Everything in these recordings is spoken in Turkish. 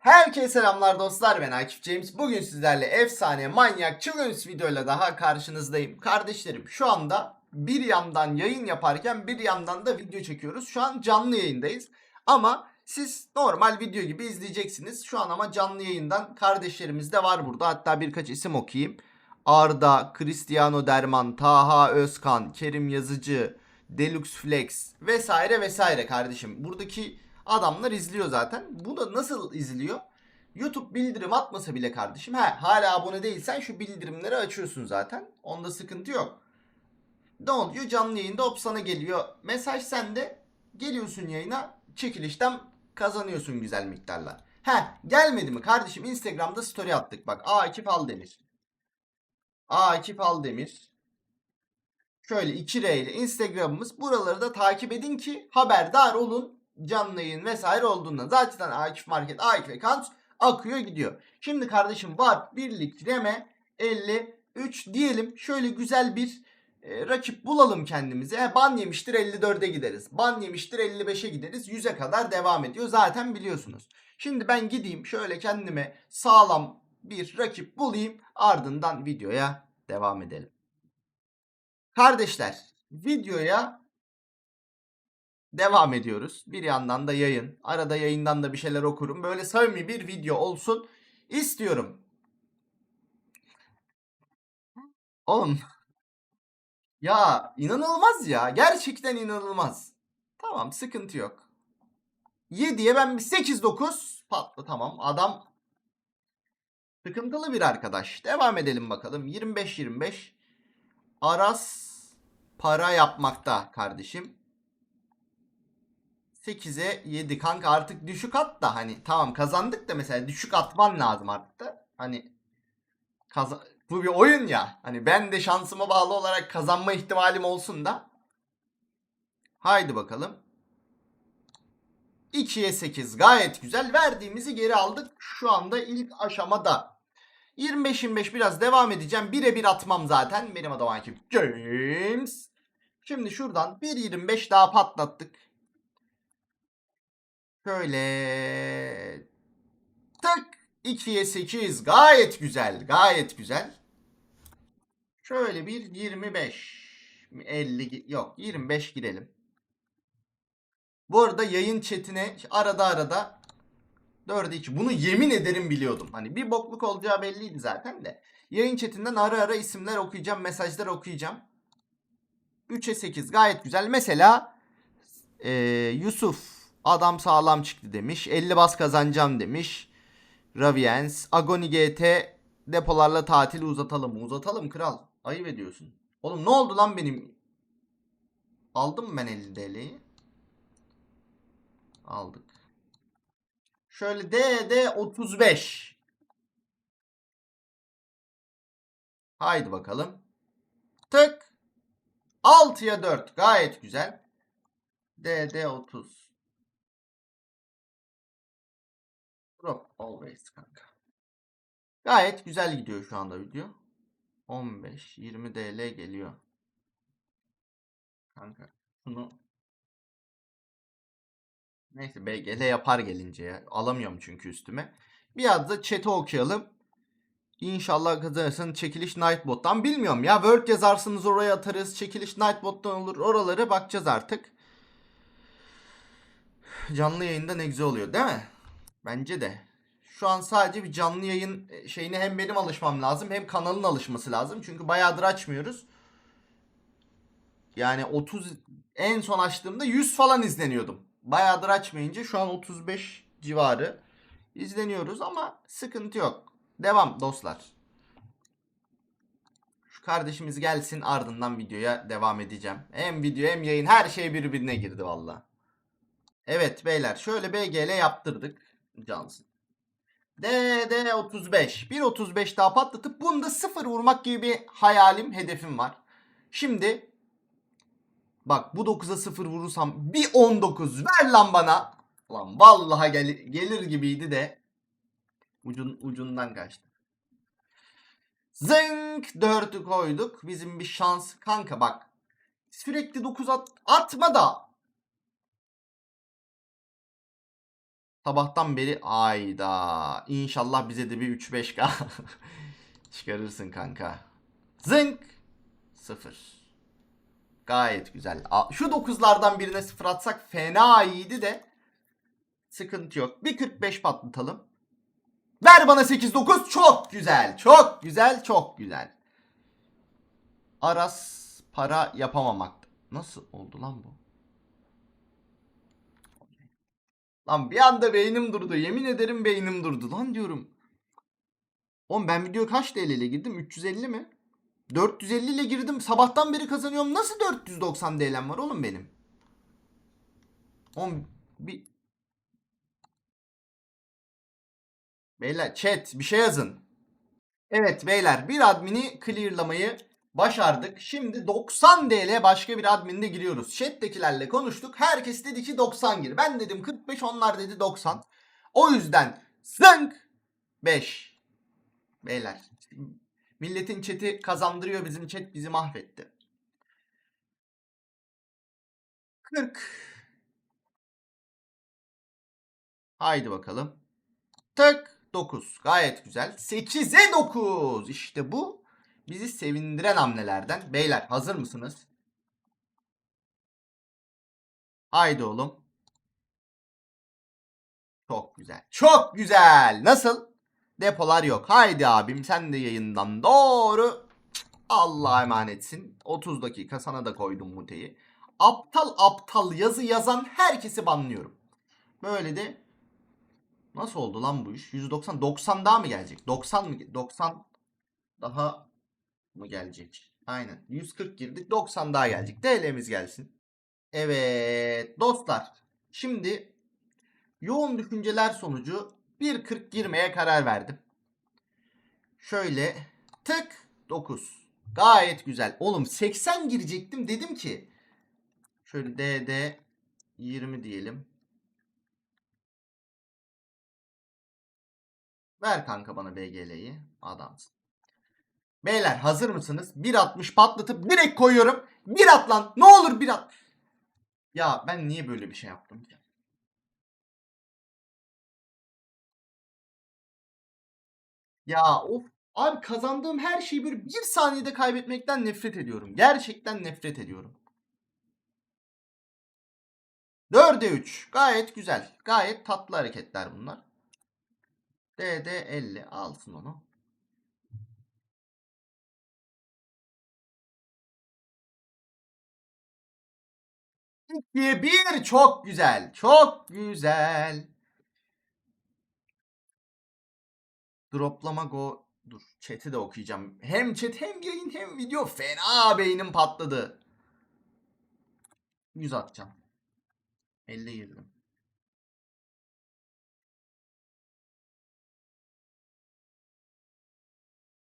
Herkese selamlar dostlar ben Akif James. Bugün sizlerle efsane, manyak, çılgın videoyla daha karşınızdayım. Kardeşlerim şu anda bir yandan yayın yaparken bir yandan da video çekiyoruz. Şu an canlı yayındayız. Ama siz normal video gibi izleyeceksiniz. Şu an ama canlı yayından kardeşlerimiz de var burada. Hatta birkaç isim okuyayım. Arda, Cristiano Derman, Taha Özkan, Kerim Yazıcı, Deluxe Flex vesaire vesaire kardeşim. Buradaki adamlar izliyor zaten. Bu da nasıl izliyor? YouTube bildirim atmasa bile kardeşim. He, hala abone değilsen şu bildirimleri açıyorsun zaten. Onda sıkıntı yok. Ne oluyor? Canlı yayında hop sana geliyor. Mesaj sende. Geliyorsun yayına. Çekilişten kazanıyorsun güzel miktarlar. He gelmedi mi kardeşim? Instagram'da story attık bak. Akif Aldemir. Akif Aldemir. Şöyle 2R ile Instagram'ımız. Buraları da takip edin ki haberdar olun canlı yayın vesaire olduğundan. Zaten Akif Market, Akif Account akıyor gidiyor. Şimdi kardeşim var birlik reme 53 diyelim. Şöyle güzel bir e, rakip bulalım kendimize. He, ban yemiştir 54'e gideriz. Ban yemiştir 55'e gideriz. 100'e kadar devam ediyor. Zaten biliyorsunuz. Şimdi ben gideyim şöyle kendime sağlam bir rakip bulayım. Ardından videoya devam edelim. Kardeşler videoya devam ediyoruz. Bir yandan da yayın. Arada yayından da bir şeyler okurum. Böyle samimi bir video olsun istiyorum. Oğlum. Ya inanılmaz ya. Gerçekten inanılmaz. Tamam sıkıntı yok. 7'ye ben bir 8-9 patlı tamam. Adam sıkıntılı bir arkadaş. Devam edelim bakalım. 25-25 Aras para yapmakta kardeşim. 8'e 7 kanka artık düşük at da hani tamam kazandık da mesela düşük atman lazım artık da. Hani kaza- bu bir oyun ya. Hani ben de şansıma bağlı olarak kazanma ihtimalim olsun da. Haydi bakalım. 2'ye 8 gayet güzel. Verdiğimizi geri aldık. Şu anda ilk aşamada. 25-25 biraz devam edeceğim. Birebir atmam zaten. Benim adım Akif James. Şimdi şuradan 1.25 daha patlattık. Şöyle tık 2'ye 8 gayet güzel gayet güzel. Şöyle bir 25 50 gi- yok 25 girelim. Bu arada yayın chatine arada arada 4'e 2 bunu yemin ederim biliyordum. Hani bir bokluk olacağı belliydi zaten de. Yayın chatinden ara ara isimler okuyacağım mesajlar okuyacağım. 3'e 8 gayet güzel. Mesela ee, Yusuf adam sağlam çıktı demiş. 50 bas kazanacağım demiş. Raviens. Agoni GT depolarla tatili uzatalım? Uzatalım kral. Ayıp ediyorsun. Oğlum ne oldu lan benim? Aldım ben 50 TL'yi? Aldık. Şöyle DD 35. Haydi bakalım. Tık. 6'ya 4. Gayet güzel. DD 30. Drop always kanka. Gayet güzel gidiyor şu anda video. 15 20 DL geliyor. Kanka şunu Neyse BGL yapar gelince ya. Alamıyorum çünkü üstüme. Biraz da chat'i okuyalım. İnşallah kazanırsın çekiliş Nightbot'tan. Bilmiyorum ya. Word yazarsınız oraya atarız. Çekiliş Nightbot'tan olur. Oralara bakacağız artık. Canlı yayında ne güzel oluyor değil mi? Bence de. Şu an sadece bir canlı yayın e, şeyine hem benim alışmam lazım hem kanalın alışması lazım. Çünkü bayağıdır açmıyoruz. Yani 30 en son açtığımda 100 falan izleniyordum. Bayağıdır açmayınca şu an 35 civarı izleniyoruz ama sıkıntı yok. Devam dostlar. Şu kardeşimiz gelsin ardından videoya devam edeceğim. Hem video hem yayın her şey birbirine girdi valla. Evet beyler şöyle BGL yaptırdık. Cansın. DD 35. 1.35 daha patlatıp bunda sıfır vurmak gibi bir hayalim, hedefim var. Şimdi bak bu 9'a 0 vurursam bir 19 ver lan bana. Lan vallahi gel gelir gibiydi de ucun ucundan kaçtı. Zınk 4'ü koyduk. Bizim bir şans kanka bak. Sürekli 9 at, atma da Sabahtan beri ayda. İnşallah bize de bir 3-5K çıkarırsın kanka. Zınk. 0. Gayet güzel. Şu 9'lardan birine 0 atsak fena iyiydi de. Sıkıntı yok. Bir 45 patlatalım. Ver bana 8-9. Çok güzel. Çok güzel. Çok güzel. Aras para yapamamak. Nasıl oldu lan bu? Lan bir anda beynim durdu. Yemin ederim beynim durdu. Lan diyorum. Oğlum ben video kaç TL ile girdim? 350 mi? 450 ile girdim. Sabahtan beri kazanıyorum. Nasıl 490 TL'm var oğlum benim? Oğlum bir... Beyler chat bir şey yazın. Evet beyler bir admini clearlamayı başardık. Şimdi 90 TL başka bir adminde giriyoruz. Chat'tekilerle konuştuk. Herkes dedi ki 90 gir. Ben dedim 45 onlar dedi 90. O yüzden zınk 5. Beyler milletin chat'i kazandırıyor bizim chat bizi mahvetti. 40. Haydi bakalım. Tık 9. Gayet güzel. 8'e 9. İşte bu bizi sevindiren hamlelerden. Beyler hazır mısınız? Haydi oğlum. Çok güzel. Çok güzel. Nasıl? Depolar yok. Haydi abim sen de yayından doğru. Allah'a emanetsin. 30 dakika sana da koydum muteyi. Aptal aptal yazı yazan herkesi banlıyorum. Böyle de Nasıl oldu lan bu iş? 190 90 daha mı gelecek? 90 mı? 90 daha mı gelecek? Aynen. 140 girdik. 90 daha gelecek. DL'miz gelsin. Evet dostlar. Şimdi yoğun düşünceler sonucu 1.40 girmeye karar verdim. Şöyle tık 9. Gayet güzel. Oğlum 80 girecektim dedim ki. Şöyle DD 20 diyelim. Ver kanka bana BGL'yi. Adamsın. Beyler hazır mısınız? 1.60 patlatıp direkt koyuyorum. Bir at lan. Ne olur bir at. Ya ben niye böyle bir şey yaptım ki? Ya of. Abi kazandığım her şeyi böyle bir saniyede kaybetmekten nefret ediyorum. Gerçekten nefret ediyorum. 4'e 3. Gayet güzel. Gayet tatlı hareketler bunlar. DD 50 alsın onu. İkiye bir çok güzel. Çok güzel. Droplama go. Dur chat'i de okuyacağım. Hem chat hem yayın hem video. Fena beynim patladı. 100 atacağım. 50 girdim.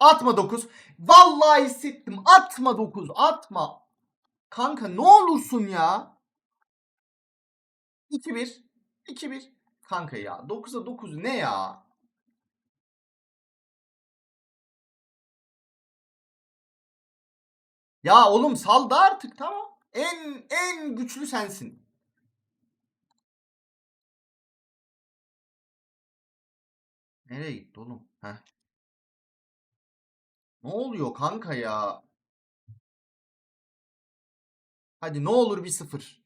Atma 9. Vallahi hissettim. Atma 9. Atma. Kanka ne olursun ya. 2-1. 2-1. Kanka ya. 9'a 9 ne ya? Ya oğlum sal da artık tamam. En en güçlü sensin. Nereye gitti oğlum? Heh. Ne oluyor kanka ya? Hadi ne olur bir sıfır.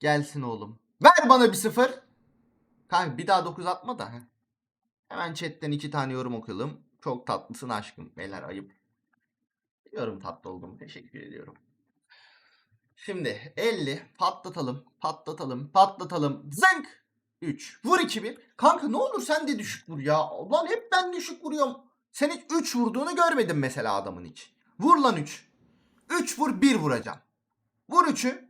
Gelsin oğlum. Ver bana bir sıfır. Kanka bir daha 9 atma da. Hemen chatten iki tane yorum okuyalım. Çok tatlısın aşkım. Beyler ayıp. Biliyorum tatlı olduğumu. Teşekkür ediyorum. Şimdi 50 patlatalım. Patlatalım. Patlatalım. Zınk. 3. Vur 2-1. Kanka ne olur sen de düşük vur ya. Lan hep ben düşük vuruyorum. Sen hiç 3 vurduğunu görmedim mesela adamın hiç. Vur lan 3. 3 vur 1 vuracağım. Vur 3'ü.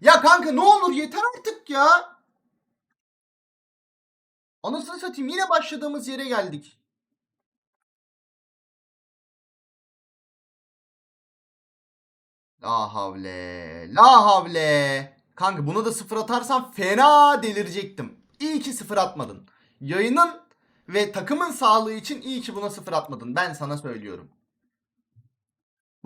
Ya kanka ne olur yeter artık ya. Anasını satayım yine başladığımız yere geldik. La havle. La havle. Kanka bunu da sıfır atarsan fena delirecektim. İyi ki sıfır atmadın. Yayının ve takımın sağlığı için iyi ki buna sıfır atmadın. Ben sana söylüyorum.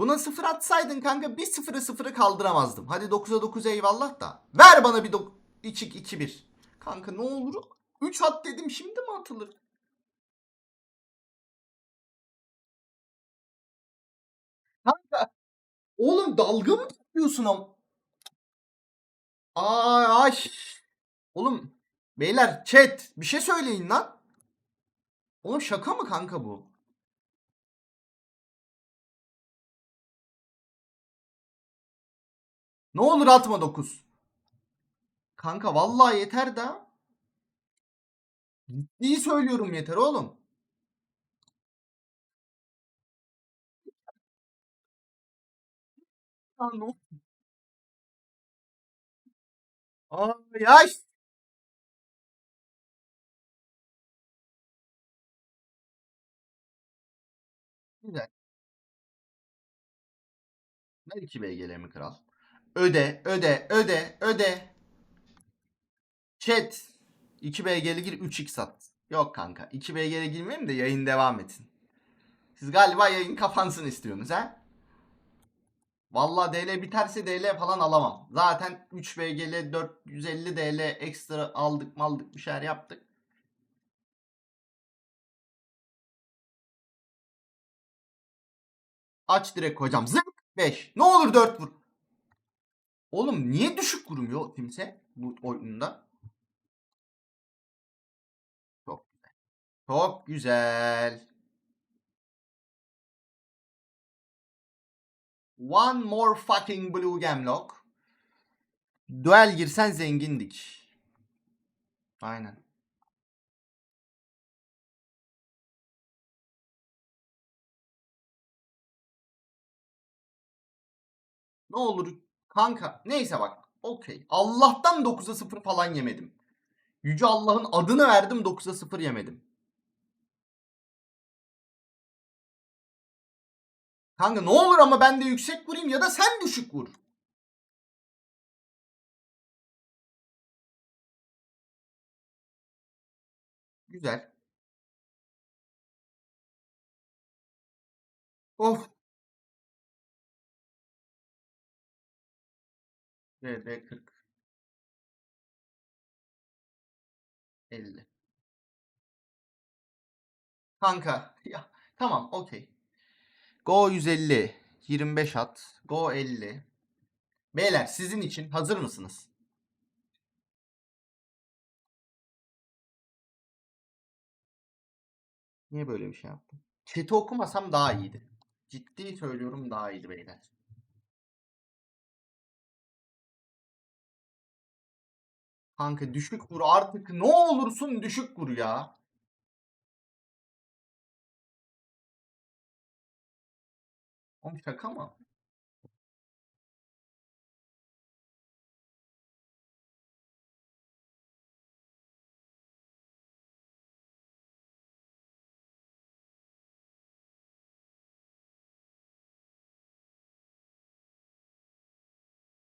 Buna sıfır atsaydın kanka bir sıfırı sıfırı kaldıramazdım. Hadi 9'a 9 eyvallah da. Ver bana bir 2-1. Kanka ne olur. 3 at dedim şimdi mi atılır? Kanka. Oğlum dalga mı geçiyorsun am? Ay ay. Oğlum beyler chat bir şey söyleyin lan. Oğlum şaka mı kanka bu? Ne olur atma 9. Kanka vallahi yeter da. İyi söylüyorum yeter oğlum. Ay ay. Güzel. Ver 2 BG'lerimi kral. Öde, öde, öde, öde. Chat. 2 BG'li gir 3x at. Yok kanka. 2 BG'li girmeyeyim de yayın devam etsin. Siz galiba yayın kapansın istiyorsunuz ha? Vallahi DL biterse DL falan alamam. Zaten 3 BG'li 450 DL ekstra aldık maldık bir şeyler yaptık. Aç direkt hocam. Zık 5. Ne olur 4 vur. Oğlum niye düşük vurmuyor kimse bu oyunda? Çok güzel. Çok güzel. One more fucking blue gemlock. Duel girsen zengindik. Aynen. Ne olur kanka. Neyse bak. Okey. Allah'tan 9'a 0 falan yemedim. Yüce Allah'ın adını verdim 9'a 0 yemedim. Kanka ne olur ama ben de yüksek vurayım ya da sen düşük vur. Güzel. Of. VD 40. 50. Kanka ya tamam okey. Go 150. 25 at. Go 50. Beyler sizin için hazır mısınız? Niye böyle bir şey yaptım? Chat'i okumasam daha iyiydi. Ciddi söylüyorum daha iyiydi beyler. Kanka düşük vur artık ne olursun düşük vur ya. Oğlum şaka mı?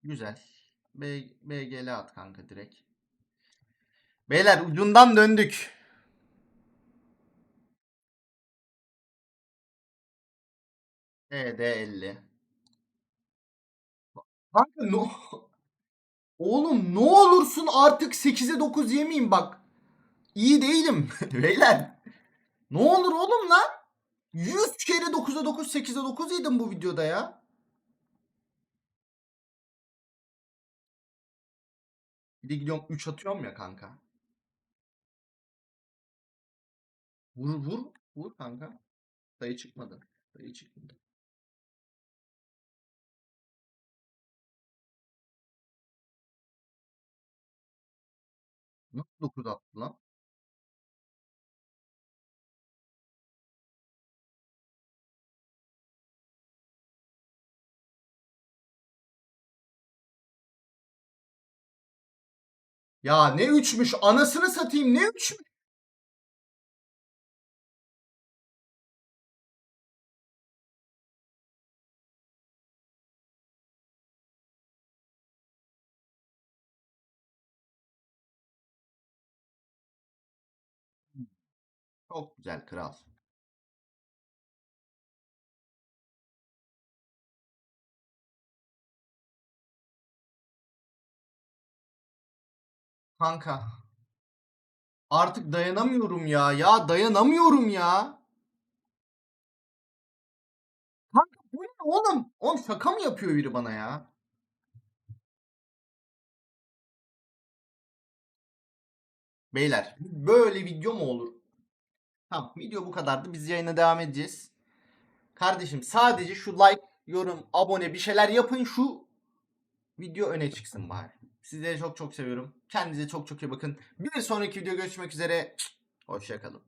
Güzel. B, BGL at kanka direkt. Beyler ucundan döndük. ED 50. Kanka no. Oğlum ne olursun artık 8'e 9 yemeyeyim bak. İyi değilim. Beyler. Ne olur oğlum lan. 100 kere 9'a 9 8'e 9 yedim bu videoda ya. Bir de gidiyorum 3 atıyorum ya kanka. Vur vur vur kanka. Sayı çıkmadı. Sayı çıkmadı. Nasıl 9 attı lan? Ya ne 3'müş anasını satayım ne 3'müş? Çok güzel kral. Kanka Artık dayanamıyorum ya. Ya dayanamıyorum ya. Kanka bu ne oğlum? Oğlum şaka mı yapıyor biri bana ya? Beyler böyle video mu olur? Tamam video bu kadardı. Biz yayına devam edeceğiz. Kardeşim sadece şu like, yorum, abone bir şeyler yapın şu video öne çıksın bari. Sizleri çok çok seviyorum. Kendinize çok çok iyi bakın. Bir sonraki video görüşmek üzere. Hoşçakalın.